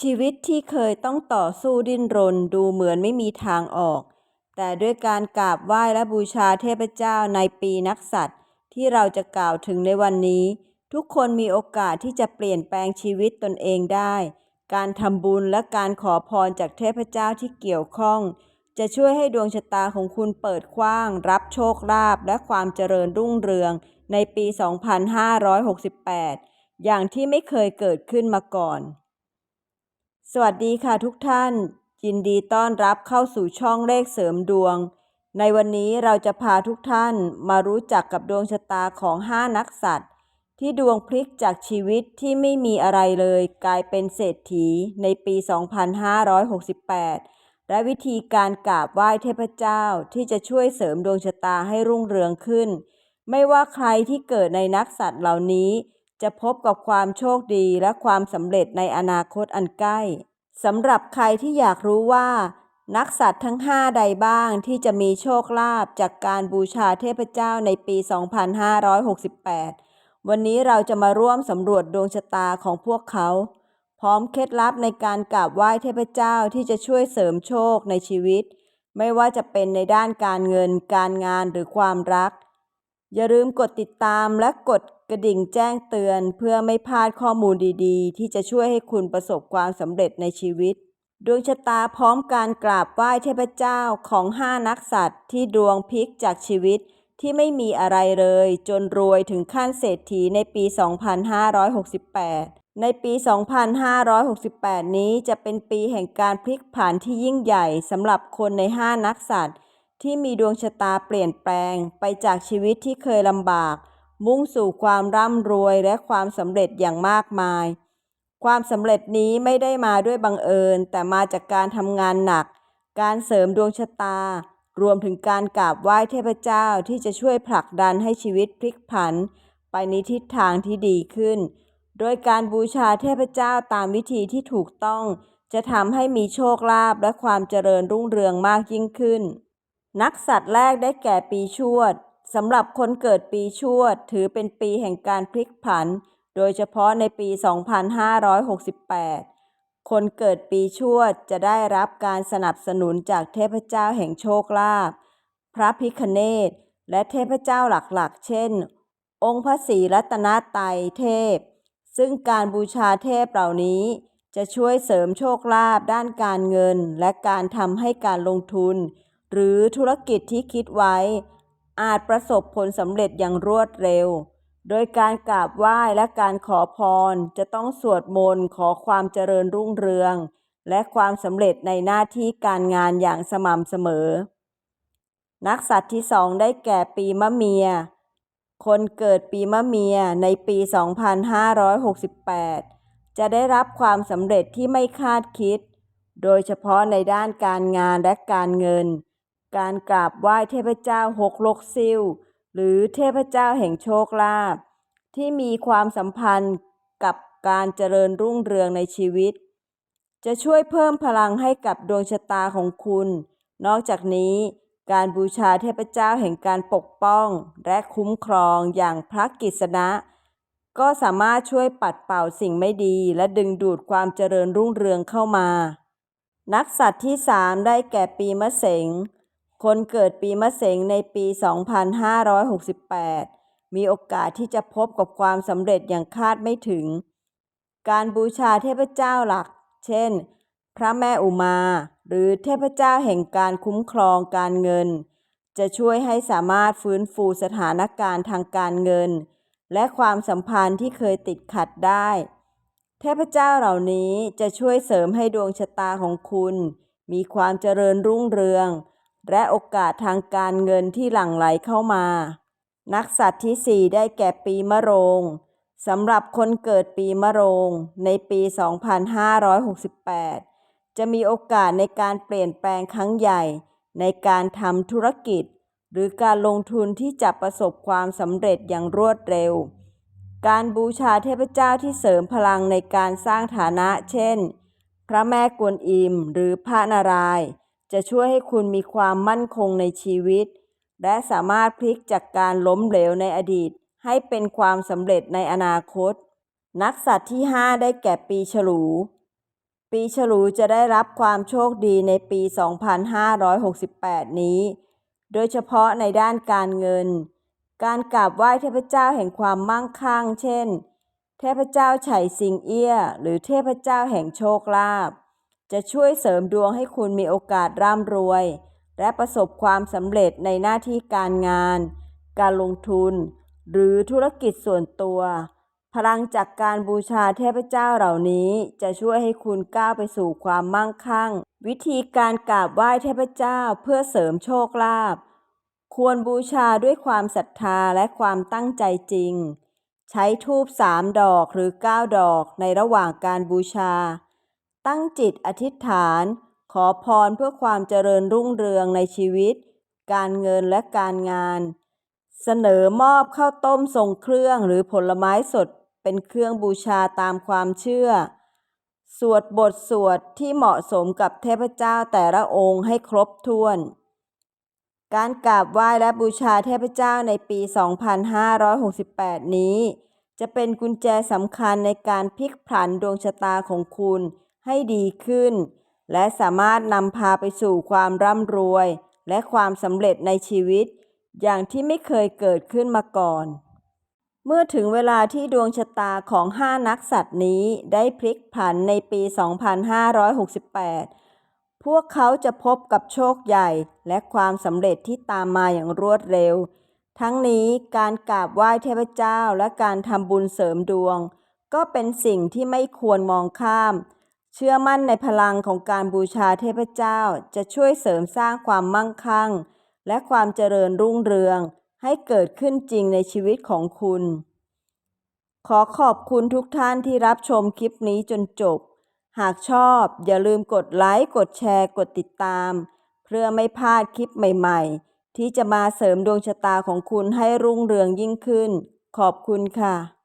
ชีวิตที่เคยต้องต่อสู้ดิ้นรนดูเหมือนไม่มีทางออก แต่ด้วยการกราบไหว้และบูชาเทพเจ้าในปีนักษัตริย์ที่เราจะกล่าวถึงในวันนี้ ทุกคนมีโอกาสที่จะเปลี่ยนแปลงชีวิตตนเองได้ การทำบุญและการขอพรจากเทพเจ้าที่เกี่ยวข้อง จะช่วยให้ดวงชะตาของคุณเปิดกว้าง รับโชคลาภและความเจริญรุ่งเรืองในปี 2568 อย่างที่ไม่เคยเกิดขึ้นมาก่อน สวัสดีค่ะทุกท่าน ยินดีต้อนรับเข้าสู่ช่องเลขเสริมดวง ในวันนี้เราจะพาทุกท่านมารู้จักกับดวงชะตาของ 5 นักสัตว์ ที่ดวงพลิกจากชีวิตที่ไม่มีอะไรเลย กลายเป็นเศรษฐีในปี 2568 และวิธีการกราบไหว้เทพเจ้าที่จะช่วยเสริมดวงชะตาให้รุ่งเรืองขึ้น ไม่ว่าใครที่เกิดในนักสัตว์เหล่านี้ จะพบกับความโชคดีและความสำเร็จในอนาคตอันใกล้สำหรับใครที่อยากรู้ว่า นักสัตว์ทั้ง 5 ใดบ้างที่จะมีโชคลาภจากการบูชาเทพเจ้าในปี 2568 วันนี้เราจะมาร่วมสำรวจดวงชะตาของพวกเขา พร้อมเคล็ดลับในการกราบไหว้เทพเจ้าที่จะช่วยเสริมโชคในชีวิต ไม่ว่าจะเป็นในด้านการเงิน การงานหรือความรัก อย่าลืมกดติดตามและกด กระดิ่งแจ้งเตือนเพื่อไม่พลาดข้อมูลดีๆ ที่จะช่วยให้คุณประสบความสำเร็จในชีวิต ดวงชะตาพร้อมการกราบไหว้เทพเจ้าของ5นักสัตว์ที่ดวงพลิกจากชีวิตที่ไม่มีอะไรเลย จนรวยถึงขั้นเศรษฐีในปี 2568 ในปี 2568 นี้จะเป็นปีแห่งการพลิกผันที่ยิ่งใหญ่สำหรับคนใน5นักสัตว์ที่มีดวงชะตาเปลี่ยนแปลงไปจากชีวิตที่เคยลำบาก มุ่งสู่ความร่ำรวยและความสำเร็จอย่างมากมาย ความสำเร็จนี้ไม่ได้มาด้วยบังเอิญ แต่มาจากการทำงานหนัก การเสริมดวงชะตา รวมถึงการกราบไหว้เทพเจ้าที่จะช่วยผลักดันให้ชีวิตพลิกผัน ไปในทิศทางที่ดีขึ้น โดยการบูชาเทพเจ้าตามวิธีที่ถูกต้อง จะทำให้มีโชคลาภและความเจริญรุ่งเรืองมากยิ่งขึ้น นักสัตว์แรกได้แก่ปีชวด สำหรับคนเกิดปีชวด ถือเป็นปีแห่งการพลิกผัน โดยเฉพาะในปี 2568 คนเกิดปีชวดจะได้รับการสนับสนุนจากเทพเจ้าแห่งโชคลาภ พระพิคเนตและเทพเจ้าหลักๆ เช่น องค์พระศรีรัตนตรัยเทพ ซึ่งการบูชาเทพเหล่านี้ จะช่วยเสริมโชคลาภด้านการเงิน และการทำให้การลงทุน หรือธุรกิจที่คิดไว้ อาจประสบผลสำเร็จอย่างรวดเร็ว โดยการกราบไหว้และการขอพรจะต้องสวดมนต์ขอความเจริญรุ่งเรือง และความสำเร็จในหน้าที่การงานอย่างสม่ำเสมอ นักสัตว์ที่สองได้แก่ปีมะเมีย คนเกิดปีมะเมียในปี 2568 จะได้รับความสำเร็จที่ไม่คาดคิด โดยเฉพาะในด้านการงานและการเงิน การกราบไหว้เทพเจ้าหกลกซิ่วหรือเทพเจ้าแห่งโชคลาภที่มีความสัมพันธ์กับการเจริญรุ่งเรืองในชีวิต จะช่วยเพิ่มพลังให้กับดวงชะตาของคุณ นอกจากนี้การบูชาเทพเจ้าแห่งการปกป้องและคุ้มครองอย่างพระกิษณะ ก็สามารถช่วยปัดเป่าสิ่งไม่ดีและดึงดูดความเจริญรุ่งเรืองเข้ามา นักสัตว์ที่สามได้แก่ปีมะเสง คนเกิดปีมะเสงในปี 2568 มีโอกาสที่จะพบกับความสำเร็จอย่างคาดไม่ถึง การบูชาเทพเจ้าหลัก เช่น พระแม่อุมา หรือเทพเจ้าแห่งการคุ้มครองการเงิน จะช่วยให้สามารถฟื้นฟูสถานการณ์ทางการเงิน และความสัมพันธ์ที่เคยติดขัดได้ เทพเจ้าเหล่านี้จะช่วยเสริมให้ดวงชะตาของคุณ มีความเจริญรุ่งเรือง และโอกาสทางการเงินที่หลั่งไหลเข้ามา นักสัตว์ที่สี่ได้แก่ปีมะโรงสำหรับคนเกิดปีมะโรงในปี 2568 จะมีโอกาสในการเปลี่ยนแปลงครั้งใหญ่ ในการทำธุรกิจ หรือการลงทุนที่จะประสบความสำเร็จอย่างรวดเร็ว การบูชาเทพเจ้าที่เสริมพลังในการสร้างฐานะ เช่น พระแม่กวนอิมหรือพระนารายณ์ จะช่วยให้คุณมีความมั่นคงในชีวิต และสามารถพลิกจากการล้มเหลวในอดีต ให้เป็นความสำเร็จในอนาคต นักสัตว์ที่ 5 ได้แก่ปีฉลู ปีฉลูจะได้รับความโชคดีในปี 2568 นี้ โดยเฉพาะในด้านการเงิน การกราบไหว้เทพเจ้าแห่งความมั่งคั่ง เช่น เทพเจ้าไฉสิงเอี้ย หรือเทพเจ้าแห่งโชคลาภ จะช่วยเสริมดวงให้คุณมีโอกาสร่ำรวย และประสบความสำเร็จในหน้าที่การงาน การลงทุน หรือธุรกิจส่วนตัว พลังจากการบูชาเทพเจ้าเหล่านี้จะช่วยให้คุณก้าวไปสู่ความมั่งคั่ง วิธีการกราบไหว้เทพเจ้าเพื่อเสริมโชคลาภควรบูชาด้วยความศรัทธาและความตั้งใจจริง ใช้ธูปสามดอกหรือเก้าดอกในระหว่างการบูชา ตั้งจิตอธิษฐาน ขอพรเพื่อความเจริญรุ่งเรืองในชีวิต การเงินและการงาน เสนอมอบข้าวต้มทรงเครื่องหรือผลไม้สดเป็นเครื่องบูชาตามความเชื่อ สวดบทสวดที่เหมาะสมกับเทพเจ้าแต่ละองค์ให้ครบถ้วน การกราบไหว้และบูชาเทพเจ้าในปี 2568 นี้ จะเป็นกุญแจสำคัญในการพลิกผันดวงชะตาของคุณ ให้ดีขึ้น และสามารถนำพาไปสู่ความร่ำรวย และความสำเร็จในชีวิต อย่างที่ไม่เคยเกิดขึ้นมาก่อน เมื่อถึงเวลาที่ดวงชะตาของห้านักสัตว์นี้ได้พลิกผันในปี 2568 พวกเขาจะพบกับโชคใหญ่และความสำเร็จที่ตามมาอย่างรวดเร็ว ทั้งนี้การกราบไหว้เทพเจ้าและการทำบุญเสริมดวง ก็เป็นสิ่งที่ไม่ควรมองข้าม เชื่อมั่นในพลังของการบูชาเทพเจ้าจะช่วยเสริมสร้างความมั่งคั่ง และความเจริญรุ่งเรือง ให้เกิดขึ้นจริงในชีวิตของคุณ ขอขอบคุณทุกท่านที่รับชมคลิปนี้จนจบ หากชอบอย่าลืมกดไลค์ กดแชร์ กดติดตาม เพื่อไม่พลาดคลิปใหม่ๆ ที่จะมาเสริมดวงชะตาของคุณให้รุ่งเรืองยิ่งขึ้น ขอบคุณค่ะ